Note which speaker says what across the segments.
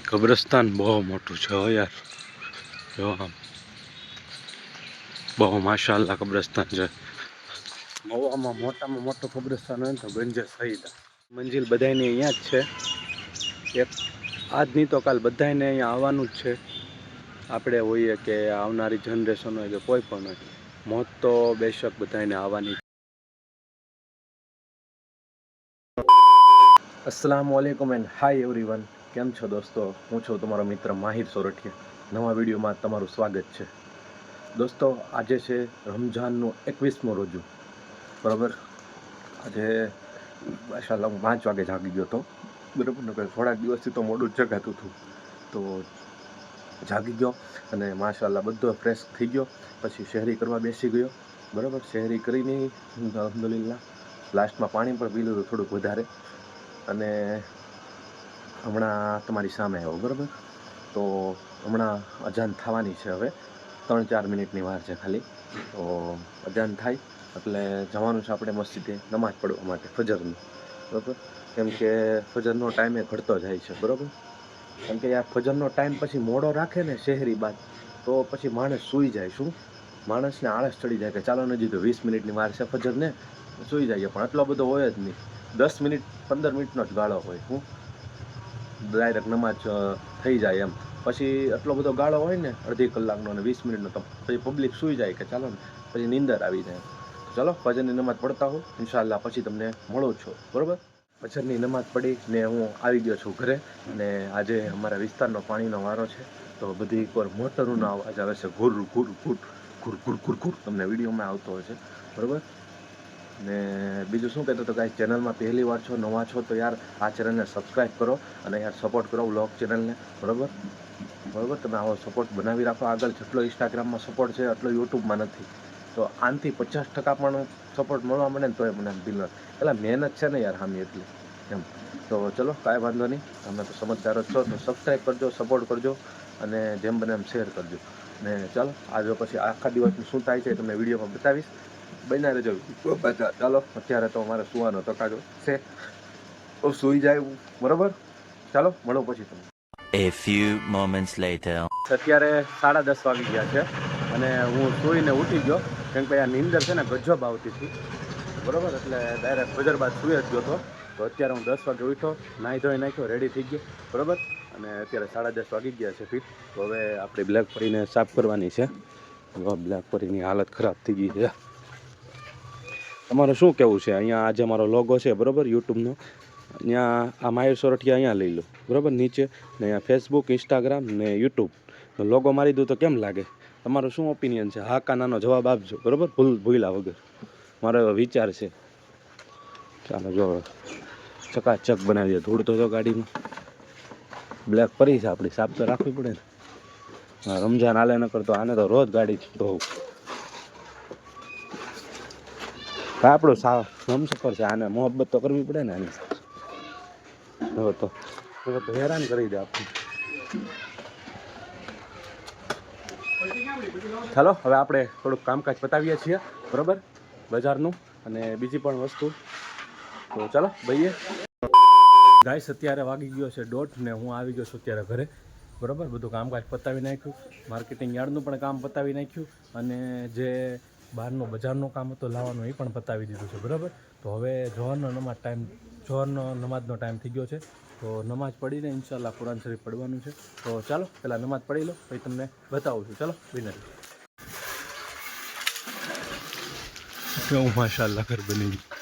Speaker 1: કબ્રસ્તાન બહુ મોટું છે યાર. જો આમ. બહુ માશાલ્લા કબ્રસ્તાન છે. મવામાં મોટામાં મોટું કબ્રસ્તાન હોય ને તો ગંજે સહીદા મંજિલ બધાને અહીંયા જ છે. એક આજની તો કાલ બધાને અહીંયા આવવાનું જ છે. આપણે હોઈએ કે આવનારી જનરેશન હોય કે કોઈ પણ હોય, મોત તો બેશક બધાને આવવાની અસલામ વાલેકુમ એન્ડ હાય એવરીવન કેમ છો દોસ્તો? હું છું તમારો મિત્ર માહિર સોરઠિયા. નવા વિડીયોમાં તમારું સ્વાગત છે. દોસ્તો, આજે છે રમઝાનનું એકવીસમો રોજુ. બરાબર? આજે માશાલ્લાહ હું પાંચ વાગે જાગી ગયો હતો. બરાબર? ને થોડાક દિવસથી તો મોડું જગાતું હતું. તો જાગી ગયો અને માશાલ્લાહ બધો ફ્રેશ થઈ ગયો. પછી શહેરી કરવા બેસી ગયો. બરાબર? શહેરી કરીને અલહમદુલિલ્લા લાસ્ટમાં પાણી પણ પી લીધું થોડુંક વધારે. અને હમણાં તમારી સામે આવ્યો બરાબર? તો હમણાં અજાન થવાની છે હવે. ત્રણ ચાર મિનિટની વાર છે ખાલી. તો અજાન થાય, એટલે જવાનું છે આપણે મસ્જિદે નમાઝ પડવા માટે, ફજરનું. બરાબર? કેમ કે ફજરનો ટાઈમે ઘટતો જાય છે, બરાબર? કેમ કે યાર, ફજરનો ટાઈમ પછી મોડો રાખે ને શહેરી બાદ, તો પછી માણસ સૂઈ જાય, શું? માણસને આળસ ચડી જાય કે ચાલો નજી તો વીસ મિનિટની વાર છે ફજરને, સૂઈ જાય પણ એટલો બધો હોય જ નહીં. દસ મિનિટ, પંદર મિનિટનો જ ગાળો હોય, હું? ડાયરેક્ટ નમાજ થઈ જાય એમ. પછી એટલો બધો ગાળો હોય ને, અડધી કલાકનો અને વીસ મિનિટનો, તો પછી પબ્લિક સૂઈ જાય કે ચાલો ને, પછી નીંદર આવી જાય. ચાલો ભજનની નમાજ પડતા હો ઇન્શાલ્લાહ પછી તમને મળું છું. બરાબર? ભજનની નમાજ પડી ને હું આવી ગયો છું ઘરે ને આજે અમારા વિસ્તારનો પાણીનો વારો છે. તો બધી એકવાર મોટરનો આવે છે. ઘુર ઘુર ઘુર ઘુર ઘુર ઘુર ઘુર. તમને વિડીયોમાં આવતો હોય છે. બરાબર? ને બીજું શું કહેતો હતો કાંઈ ચેનલમાં પહેલી વાર છો, નવા છો, તો યાર આ ચેનલને સબસ્ક્રાઈબ કરો અને યાર સપોર્ટ કરો વ્લોગ ચેનલને. બરાબર? બરાબર? તમે આવો સપોર્ટ બનાવી રાખો. આગળ જેટલો ઇન્સ્ટાગ્રામમાં સપોર્ટ છે, એટલો યુટ્યુબમાં નથી. તો આનથી પચાસ ટકા પણ સપોર્ટ મળવા મળે ને તોય મને દિલ એટલે મહેનત છે ને યાર હામી એટલી. એમ. તો ચલો, કાંઈ વાંધો નહીં. તમે તો સમજદાર જ છો. તો સબસ્ક્રાઈબ કરજો સપોર્ટ કરજો અને જેમ બને એમ શેર કરજો. ને ચાલો આજે પછી આખા દિવસનું શું થાય છે તમને વિડીયોમાં બતાવીશ. બન્યા રહેજો. ચાલો અત્યારે તો અમારે સુવાનો તકાજો છે. તો સુઈ જાય બરોબર? ચાલો મળો પછી તમે
Speaker 2: A few moments later.
Speaker 1: અત્યારે સાડા દસ વાગી ગયા છે અને હું સૂઈને ઉઠી ગયો. કેમ કે આ નીંદર છે ને ગજબ આવતી હતી. બરાબર? એટલે ડાયરેક્ટ ગજર બાદ સુઈ જ ગયો હતો. તો અત્યારે હું દસ વાગે ઉઠ્યો નાહી ધોઈ નાખ્યો રેડી થઈ ગયો. બરાબર? અને અત્યારે સાડા દસ વાગી ગયા છે ફીટ તો હવે આપણી બ્લેક પરીને સાફ કરવાની છે. બ્લેક પરીની હાલત ખરાબ થઈ ગઈ છે. તમારે શું કહેવું છે? અહીંયા આજે મારો લોગો છે બરાબર? યુટ્યુબનો અહીંયા આ માયુર સોરઠિયા અહીંયા લઈ લો બરાબર? નીચે ને અહીંયા ફેસબુક ઇન્સ્ટાગ્રામ ને યુટ્યુબ લોગો મારી દઉં તો કેમ લાગે? તમારો શું ઓપિનિયન છે? હા કા નાનો જવાબ આપજો બરાબર? ભૂલ ભૂલા વગર. મારો વિચાર છે. ચાલો જો ચકાચક બનાવી દે. ધૂળ તો જો ગાડીમાં. બ્લેક પરી છે આપણી સાફ તો રાખવી પડે ને. હા, આલે ન કરતો આને તો રોજ ગાડી ધોવું હા, આપણું સાવ હમસફર છે, આને મોહબ્બત તો કરવી પડે ને આની હવે તો હવે તો હેરાન કરી દે આપણે. ચાલો, હવે આપણે થોડુંક કામકાજ પતાવીએ છીએ, બરાબર? બજારનું અને બીજી પણ વસ્તુ. તો ચાલો ભાઈએ ગાઈસ, અત્યારે વાગી ગયો છે દોઢ ને હું આવી ગયો છું અત્યારે ઘરે, બરાબર? બધું કામકાજ પતાવી નાખ્યું. માર્કેટિંગ યાર્ડનું પણ કામ પતાવી નાખ્યું. અને જે બહારનું બજારનું કામ હતું, લાવવાનું એ પણ પતાવી દીધું છે, બરાબર? તો હવે જોહરનો નમાજ ટાઈમ જોહરનો નમાજનો ટાઈમ થઈ ગયો છે. તો નમાજ પડીને ઇન્શાલ્લાહ કુરાન શરીફ પડવાનું છે. તો ચાલો, પહેલાં નમાજ પડી લો, પછી તમને બતાવું છું. ચાલો, વિનર. કેવું માશાલ્લાહ ઘર બની ગયું.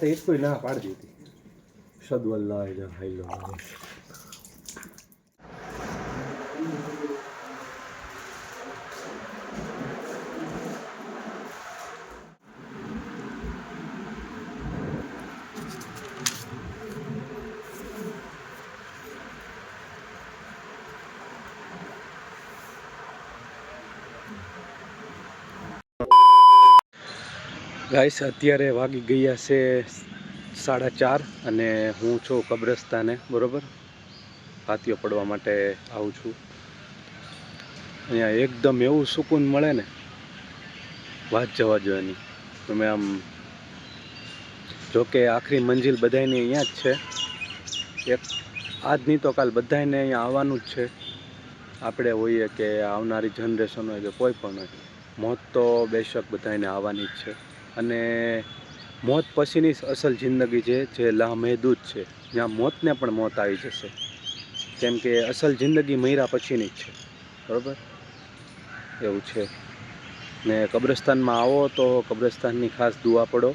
Speaker 1: તો એક કોઈ ના પાડી દીધી સદવલ્લા ઇલાહા ગાઈસ, અત્યારે વાગી ગયા છે સાડા ચાર અને હું છું કબ્રસ્તાને, બરાબર? હાથીઓ પડવા માટે આવું છું. અહીંયા એકદમ એવું સુકૂન મળે ને, વાત જવા જોવાની. તમે આમ, જોકે આખરી મંજિલ બધાયની અહીંયા જ છે. એક આજ નહીં તો કાલ બધાયને અહીંયા આવવાનું જ છે. આપણે હોઈએ કે આવનારી જનરેશન હોય કે કોઈ પણ હોય, મોત તો બેશક બધાને આવવાની જ છે. અને મોત પછીની અસલ જિંદગી છે, જે લામહેદૂદ છે. જ્યાં મોતને પણ મોત આવી જશે. કેમ કે અસલ જિંદગી મૈરા પછીની જ છે. બરાબર? એવું છે. ને કબ્રસ્તાનમાં આવો તો કબ્રસ્તાનની ખાસ દુઆ પડો.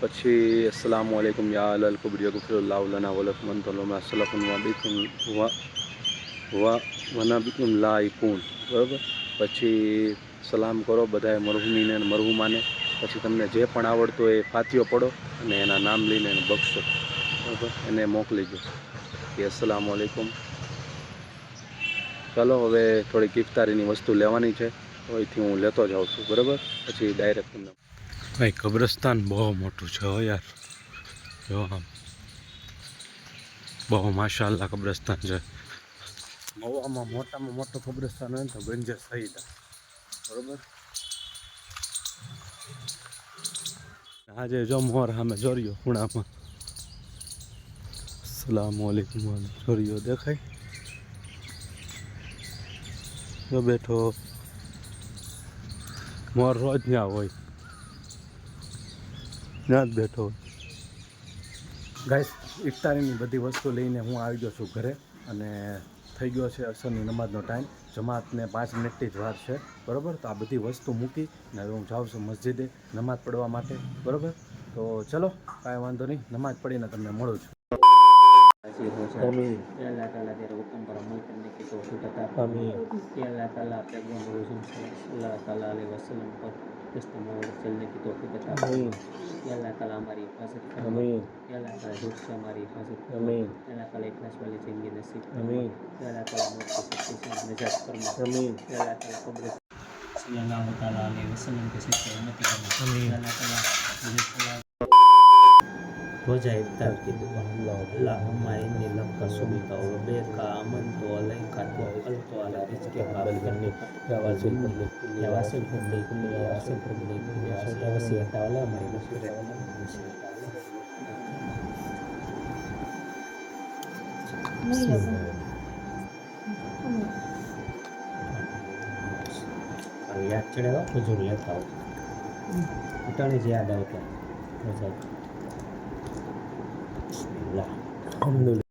Speaker 1: પછી અસલામ વાલેકુમ યા અલલ કુબરિયા ગુફરુલ્લાહ લના વલક મંતલોમાં સલફુન વાબિકુમ વા વના બિકુમ લાઈકુન બરાબર? પછી સલામ કરો બધાએ મરહુમીને મરહુમાને. પછી તમને જે પણ આવડતું હોય એ ફાતિયો પડો અને એના નામ લઈને એને બક્ષો. બરાબર? એને મોકલી દો. કે અસલામ વાલેકુમ ચાલો હવે થોડીક ઇફતારીની વસ્તુ લેવાની છે. તો અહીંથી હું લેતો જાઉં છું. બરાબર? પછી ડાયરેક્ટ તમને ભાઈ કબ્રસ્તાન બહુ મોટું છે હો યાર. જો આમ. બહુ માશાલ્લા કબ્રસ્તાન છે. મવામાં મોટામાં મોટું કબ્રસ્તાન હોય ને તો ગંજે સહીદા બરોબર? આજે જો મોર સામે જોરિયો ખૂણામાં. અસલામ વાલેકુમ જોર્યો દેખાય. જો બેઠો, મોર રોજ ત્યાં હોય. ત્યાં જ બેઠો હોય. ગાઈસ ઇફતારીની બધી વસ્તુ લઈને હું આવી ગયો છું ઘરે અને થઈ ગયો છે અસરની નમાજનો ટાઈમ જમાતને પાંચ મિનિટની જ વાર છે. બરાબર? તો આ બધી વસ્તુ મૂકી ને હવે હું જાઉં છું મસ્જિદે નમાજ પડવા માટે. બરાબર? તો ચલો કાંઈ વાંધો નહીં. નમાજ પડીને તમને મળું છું.
Speaker 3: અલ્લાહ તાલા આપણે ગુણ રોશન છે અલ્લાહ તાલા અલી વસલમ પર استمع وسلم
Speaker 4: کی
Speaker 3: توفیق عطا فرما یا اللہ تعالی
Speaker 4: ہماری
Speaker 3: حفاظت فرما آمین یا اللہ تعالی حفظ سے
Speaker 4: ہماری
Speaker 3: حفاظت فرما آمین یا اللہ تعالی اخلاص والی
Speaker 4: زندگی
Speaker 3: نصیب فرما آمین یا اللہ تعالی موت کی سختی
Speaker 4: سے
Speaker 3: نجات فرما آمین یا اللہ تعالی قبر صلی اللہ تعالی علیہ وسلم کے
Speaker 4: سچے
Speaker 3: امتی بنا آمین یا اللہ تعالی وجعل تركي الله اللهم إني لم قصمت وبيك آمنت عليك توكلت على رزقك بالغني يا واسل يا واسل حمدي يا واسل حمدي يا واسل وسيع تعالى ما ينصر بسم الله યાદ ચડે જરૂરિયાત આવું ઉટાણી જ યાદ આવતા મજા อั
Speaker 4: ลลอฮ์อัลฮัม